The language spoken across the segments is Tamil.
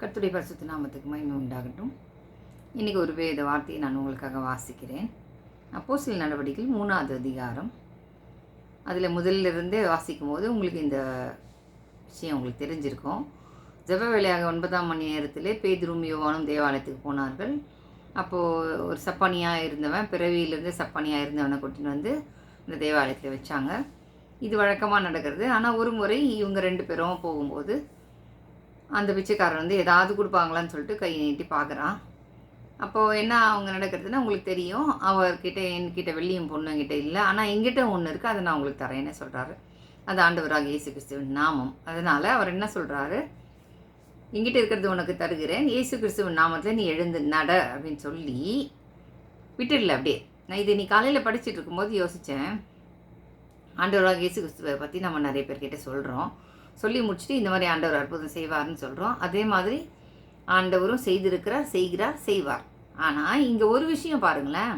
கர்த்தருடைய பரிசுத்த நாமத்துக்கு மகிமை உண்டாகட்டும். இன்றைக்கி ஒரு வேத வார்த்தையை நான் உங்களுக்காக வாசிக்கிறேன். அப்போ சில நடவடிக்கைகள் மூணாவது அதிகாரம். அதில் முதலிலிருந்தே வாசிக்கும் போது உங்களுக்கு இந்த விஷயம் உங்களுக்கு தெரிஞ்சிருக்கும். ஜப வேலையாக ஒன்பதாம் மணி நேரத்திலே பேதுரும் யோவானும் தேவாலயத்துக்கு போனார்கள். அப்போது ஒரு சப்பானியாக இருந்தவன் பிறவியிலிருந்து சப்பானியாக இருந்தவனை கூட்டின்னு வந்து இந்த தேவாலயத்தில் வச்சாங்க. இது வழக்கமாக நடக்கிறது. ஆனால் ஒரு முறை இவங்க ரெண்டு பேரும் போகும்போது அந்த பிச்சைக்காரன் வந்து ஏதாவது கொடுப்பாங்களான்னு சொல்லிட்டு கை நீட்டி பார்க்குறான். அப்போது என்ன அவங்க நடக்கிறதுன்னா உங்களுக்கு தெரியும். அவர்கிட்ட என்கிட்ட வெள்ளியும் பொண்ணுங்கிட்ட இல்லை. ஆனால் எங்கிட்ட ஒன்று இருக்குது அதை நான் உங்களுக்கு தரேன்னு சொல்கிறாரு அது ஆண்டவராக இயேசு கிறிஸ்துவின் நாமம். அதனால் அவர் என்ன சொல்கிறாரு எங்கிட்ட இருக்கிறது உனக்கு தருகிறேன். இயேசு கிறிஸ்துவின் நாமத்தில் நீ எழுந்து நட அப்படின்னு சொல்லி விட்டுடல அப்படியே. நான் இதை நீ காலையில் படிச்சுட்டு இருக்கும்போது யோசித்தேன் ஆண்டவராக இயேசு கிறிஸ்துவை பற்றி நம்ம நிறைய பேர்கிட்ட சொல்கிறோம் சொல்லி முடிச்சுட்டு இந்த மாதிரி ஆண்டவர் அற்புதம் செய்வார்னு சொல்கிறோம் அதே மாதிரி ஆண்டவரும் செய்திருக்கிறார் செய்கிறார் செய்வார். ஆனால் இங்கே ஒரு விஷயம் பாருங்களேன்.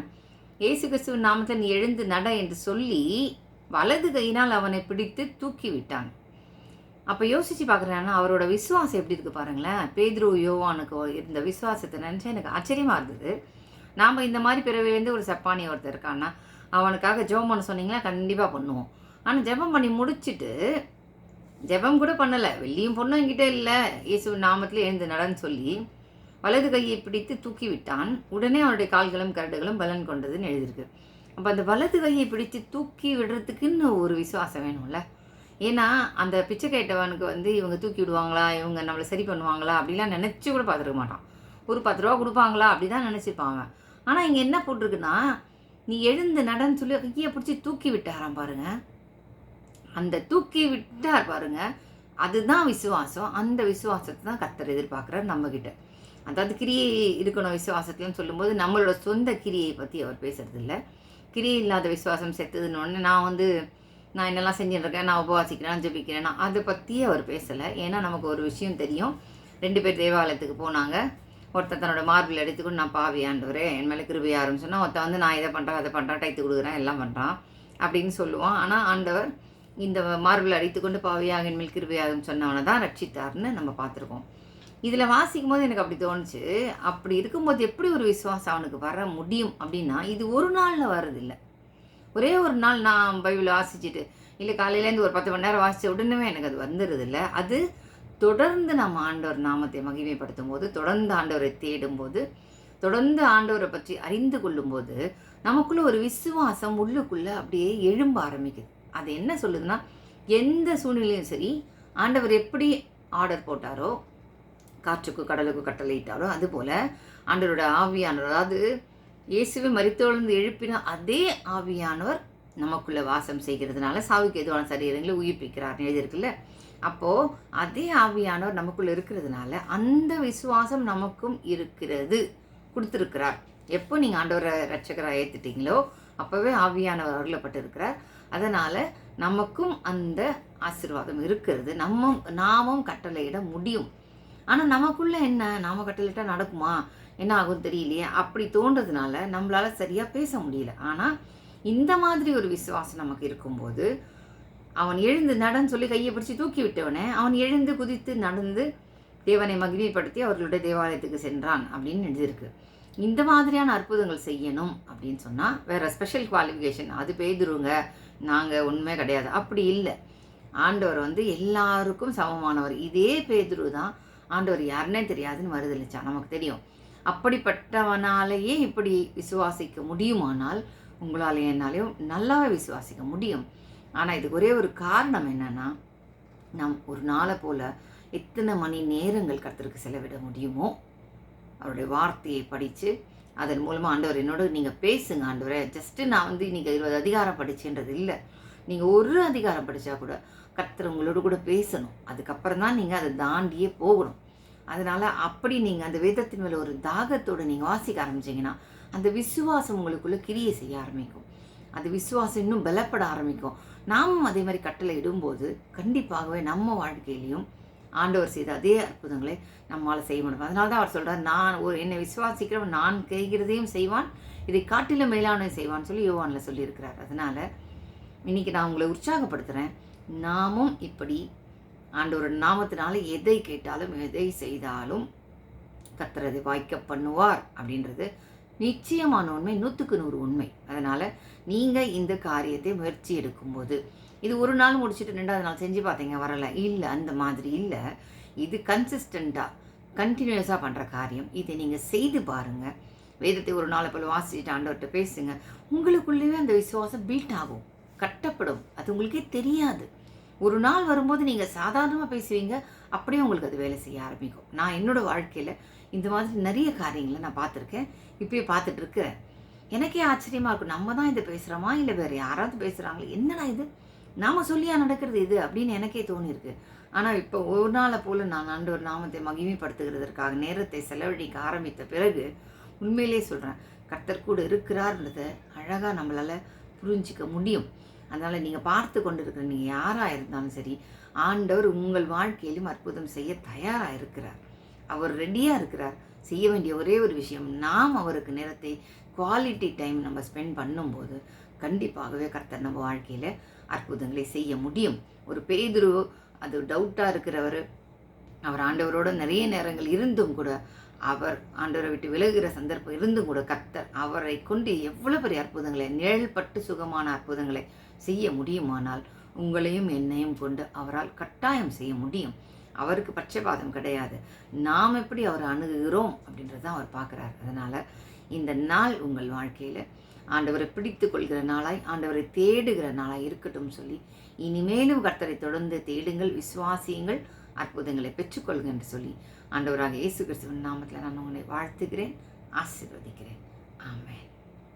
இயேசு கிறிஸ்துவின் நாமத்தில் நீ எழுந்து நட என்று சொல்லி வலது கையினால் அவனை பிடித்து தூக்கி விட்டான் அப்போ யோசித்து பார்க்குறேன்னா அவரோட விசுவாசம் எப்படி இருக்குது பாருங்களேன். பேதுரு யோவானுக்கு இருந்த விசுவாசத்தை நினச்சா எனக்கு ஆச்சரியமாக இருந்தது. நாம் இந்த மாதிரி பிறவிலேருந்து ஒரு சப்பானி ஒருத்தர் இருக்கான்னா அவனுக்காக ஜெபம் பண்ண சொன்னீங்கன்னா கண்டிப்பாக பண்ணுவோம். ஆனால் ஜெபம் பண்ணி முடிச்சுட்டு ஜெபம் கூட பண்ணலை. வெள்ளியும் பொண்ணும் என்கிட்ட இல்லை. இயேசு நாமத்தில் எழுந்து நடன்னு சொல்லி வலது கையை பிடித்து தூக்கி விட்டான். உடனே அவனுடைய கால்களும் கரடுகளும் பலன் கொண்டதுன்னு எழுதியிருக்கு. அப்போ அந்த வலது கையை பிடித்து தூக்கி விடுறதுக்குன்னு ஒரு விசுவாசம் வேணும்ல. ஏன்னா அந்த பிச்சை கேட்டவனுக்கு வந்து இவங்க தூக்கி விடுவாங்களா? இவங்க நம்மளை சரி பண்ணுவாங்களா? அப்படிலாம் நினச்சி கூட பார்த்துருக்க மாட்டான். ஒரு பத்து ரூபா கொடுப்பாங்களா? அப்படி தான் நினச்சிப்பாங்க. ஆனால் இங்கே என்ன போட்டிருக்குன்னா நீ எழுந்து நடன்னு சொல்லி கையை பிடிச்சி தூக்கி விட்டாராம் பாருங்கள் அந்த தூக்கி விட்டார் பாருங்க. அதுதான் விசுவாசம். அந்த விசுவாசத்தை தான் கத்தர் எதிர்பார்க்குறார் நம்மக்கிட்ட அதாவது கிரியை இருக்கணும் விசுவாசத்துலன்னு சொல்லும்போது நம்மளோட சொந்த கிரியை பற்றி அவர் பேசுறது இல்லை கிரியை இல்லாத விசுவாசம் செத்துதுன்னு ஒன்று நான் வந்து நான் என்னெல்லாம் செஞ்சுருக்கேன் நான் உபவாசிக்கிறேன் ஜபிக்கிறேன் நான் அதை பற்றி அவர் பேசலை. ஏன்னா நமக்கு ஒரு விஷயம் தெரியும். ரெண்டு பேர் தேவாலயத்துக்கு போனாங்க. ஒருத்தன் தன்னோட மார்பிள் எடுத்துக்கொண்டு நான் பாவி என் மேலே கிருபி சொன்னால் ஒருத்தன் வந்து நான் இதை பண்ணுறேன் அதை பண்ணுறேன் டைத்து கொடுக்குறேன் எல்லாம் பண்ணுறான் அப்படின்னு சொல்லுவான். ஆனால் ஆண்டவர் இந்த மார்பிள் அடித்துக்கொண்டு பாவியாக என் மேல் கிருபையாகும் சொன்னவனை தான் ரட்சித்தார்னு நம்ம பார்த்துருக்கோம். இதில் வாசிக்கும் போது எனக்கு அப்படி தோணுச்சு அப்படி இருக்கும்போது எப்படி ஒரு விசுவாசம் அவனுக்கு வர முடியும் அப்படின்னா இது ஒரு நாளில் வர்றதில்லை. ஒரே ஒரு நாள் நான் பைபிள் வாசிச்சுட்டு இல்லை காலையிலேருந்து ஒரு பத்து மணி நேரம் வாசித்த உடனே எனக்கு அது வந்துடுறதில்ல. அது தொடர்ந்து நம்ம ஆண்டவர் நாமத்தை மகிமைப்படுத்தும் போது தொடர்ந்து ஆண்டவரை தேடும்போது தொடர்ந்து ஆண்டவரை பற்றி அறிந்து கொள்ளும்போது நமக்குள்ளே ஒரு விசுவாசம் உள்ளுக்குள்ளே அப்படியே எழும்ப ஆரம்பிக்குது. அது என்ன சொல்லுதுன்னா எந்த சூழ்நிலையும் சரி ஆண்டவர் எப்படி ஆர்டர் போட்டாரோ காற்றுக்கு கடலுக்கு கட்டளையிட்டாரோ அதுபோல் ஆண்டவரோட ஆவியானவர் அதாவது இயேசுவை மறித்தோழ்ந்து எழுப்பின அதே ஆவியானவர் நமக்குள்ள வாசம் செய்கிறதுனால சாவுக்கு எதுவான சரீரங்களை உயிர்ப்பிக்கிறார் எழுதியிருக்குல்ல. அப்போது அதே ஆவியானவர் நமக்குள்ளே இருக்கிறதுனால அந்த விசுவாசம் நமக்கும் இருக்கிறது கொடுத்துருக்கிறார். எப்போ நீங்கள் ஆண்டவரை ரட்சகராக ஏற்றுட்டீங்களோ அப்போவே ஆவியானவர் அருளப்பட்டிருக்கிறார். அதனால் நமக்கும் அந்த ஆசிர்வாதம் இருக்கிறது. நம்ம நாமும் கட்டளையிட முடியும். ஆனால் நமக்குள்ளே என்ன? நாம கட்டளையிட்டா நடக்குமா? என்ன ஆகும் தெரியலையே. அப்படி தோன்றதுனால நம்மளால் சரியாக பேச முடியல. ஆனால் இந்த மாதிரி ஒரு விசுவாசம் நமக்கு இருக்கும்போது அவன் எழுந்து நடன்னு சொல்லி கையை பிடிச்சி தூக்கி விட்டவனே அவன் எழுந்து குதித்து நடந்து தேவனை மகிமைப்படுத்தி அவர்களுடைய தேவாலயத்துக்கு சென்றான் அப்படின்னு எழுதியிருக்கு. இந்த மாதிரியான அற்புதங்கள் செய்யணும் அப்படின்னு சொன்னால் வேறு ஸ்பெஷல் குவாலிஃபிகேஷன் அது பேதுருங்க நாங்கள் உண்மை கிடையாது. அப்படி இல்லை. ஆண்டவர் வந்து எல்லாருக்கும் சமமானவர். இதே பேதுரு தான் ஆண்டவர் யாருன்னே தெரியாதுன்னு வருதலிச்சா நமக்கு தெரியும். அப்படிப்பட்டவனாலேயே இப்படி விசுவாசிக்க முடியுமானால் உங்களால் என்னாலையும் நல்லாவே விசுவாசிக்க முடியும். ஆனால் இதுக்கு ஒரே ஒரு காரணம் என்னென்னா நாம் ஒரு நாளை போல் எத்தனை மணி நேரங்கள் கர்த்தருக்கு செலவிட முடியுமோ அவருடைய வார்த்தையை படித்து அதன் மூலமாக ஆண்டவர் என்னோட நீங்கள் பேசுங்க ஆண்டவரே. ஜஸ்ட்டு நான் வந்து இன்றைக்கி இருபது அதிகாரம் படிச்சுன்றது இல்லை. நீங்கள் ஒரு அதிகாரம் படித்தா கூட கர்த்தர் உங்களோட கூட பேசணும். அதுக்கப்புறம் தான் நீங்கள் அதை தாண்டியே போகணும். அதனால் அப்படி நீங்கள் அந்த வேதத்தின் மேலே ஒரு தாகத்தோடு நீங்கள் வாசிக்க ஆரம்பிச்சிங்கன்னா அந்த விசுவாசம் உங்களுக்குள்ளே கிரியை செய்ய ஆரம்பிக்கும். அந்த விசுவாசம் இன்னும் பலப்பட ஆரம்பிக்கும். நாமும் அதே மாதிரி கட்டளை இடும்போது கண்டிப்பாகவே நம்ம வாழ்க்கையிலையும் ஆண்டவர் செய்த அதே அற்புதங்களை நம்மால் செய்ய முடியும். அதனால தான் அவர் சொல்கிறார் நான் ஒரு என்னை விசுவாசிக்கிறவன் நான் கைகிறதையும் செய்வான் இதை காட்டிலும் மேலானவை செய்வான்னு சொல்லி யோவானில் சொல்லியிருக்கிறார். அதனால் இன்றைக்கி நான் உங்களை உற்சாகப்படுத்துகிறேன் நாமும் இப்படி ஆண்டவர் நாமத்தினால எதை கேட்டாலும் எதை செய்தாலும் கத்துறது வாய்க்க பண்ணுவார் அப்படின்றது நிச்சயமான உண்மை நூற்றுக்கு நூறு உண்மை. அதனால் நீங்கள் இந்த காரியத்தை முயற்சி எடுக்கும்போது இது ஒரு நாள் முடிச்சுட்டு ரெண்டாவது நாள் செஞ்சு பார்த்தீங்க வரல. இல்லை அந்த மாதிரி இல்லை. இது கன்சிஸ்டண்ட்டாக கண்டினியூஸாக பண்ணுற காரியம். இதை நீங்கள் செய்து பாருங்கள் வேதத்தை ஒரு நாளை போல் வாசிச்சுட்டு ஆண்டவர்கிட்ட பேசுங்க. உங்களுக்குள்ளேயே அந்த விசுவாசம் பீட் ஆகும். கட்டப்படும். அது உங்களுக்கே தெரியாது. ஒரு நாள் வரும்போது நீங்கள் சாதாரணமாக பேசுவீங்க. அப்படியே உங்களுக்கு அது வேலை செய்ய ஆரம்பிக்கும். நான் என்னோட வாழ்க்கையில் இந்த மாதிரி நிறைய காரியங்களை நான் பார்த்துருக்கேன். இப்பயே பார்த்துட்டு இருக்கிறேன் எனக்கே ஆச்சரியமாக இருக்கும். நம்ம தான் இதை பேசுகிறோமா இல்லை வேறு யாராவது பேசுகிறாங்களே என்னடா இது? நாம சொல்லியா நடக்கிறது இது அப்படின்னு எனக்கே தோணியிருக்கு. ஆனால் இப்போ ஒரு நாளை போல் நான் ஆண்டவர் நாமத்தை மகிமைப்படுத்துகிறதற்காக நேரத்தை செலவழிக்க ஆரம்பித்த பிறகு உண்மையிலே சொல்கிறேன் கர்த்தர் கூட இருக்கிறார்ன்றதை அழகாக நம்மளால் புரிஞ்சிக்க முடியும். அதனால் நீங்கள் பார்த்து கொண்டு இருக்கிற நீங்கள் யாராக இருந்தாலும் சரி ஆண்டவர் உங்கள் வாழ்க்கையிலும் அற்புதம் செய்ய தயாராக இருக்கிறார். அவர் ரெடியாக இருக்கிறார். செய்ய வேண்டிய ஒரே ஒரு விஷயம் நாம் அவருக்கு நேரத்தை குவாலிட்டி டைம் நம்ம ஸ்பெண்ட் பண்ணும்போது கண்டிப்பாகவே கர்த்தர் நம்ம வாழ்க்கையில் அற்புதங்களை செய்ய முடியும். ஒரு பேதுரு அது டவுட்டாக இருக்கிறவர் அவர் ஆண்டவரோட நிறைய நேரங்கள் இருந்தும் கூட அவர் ஆண்டவரை விட்டு விலகுகிற சந்தர்ப்பம் இருந்தும் கூட கர்த்தர் அவரை கொண்டு எவ்வளோ பெரிய அற்புதங்களை நிழல்பட்டு சுகமான அற்புதங்களை செய்ய முடியுமானால் உங்களையும் என்னையும் கொண்டு அவரால் கட்டாயம் செய்ய முடியும். அவருக்கு பட்சபாதம் கிடையாது. நாம் எப்படி அவரை அணுகுகிறோம் அப்படின்றது தான் அவர் பார்க்குறார். அதனால் இந்த நாள் உங்கள் வாழ்க்கையில் ஆண்டவரை பிடித்து கொள்கிற நாளாய் ஆண்டவரை தேடுகிற நாளாய் இருக்கட்டும் சொல்லி இனிமேலும் கர்த்தரை தொடர்ந்து தேடுங்கள் விசுவாசியுங்கள் அற்புதங்களை பெற்றுக்கொள்க என்று சொல்லி ஆண்டவராக இயேசு கிறிஸ்துவின் நாமத்தில் நான் உங்களை வாழ்த்துகிறேன் ஆசீர்வதிக்கிறேன். ஆமேன்.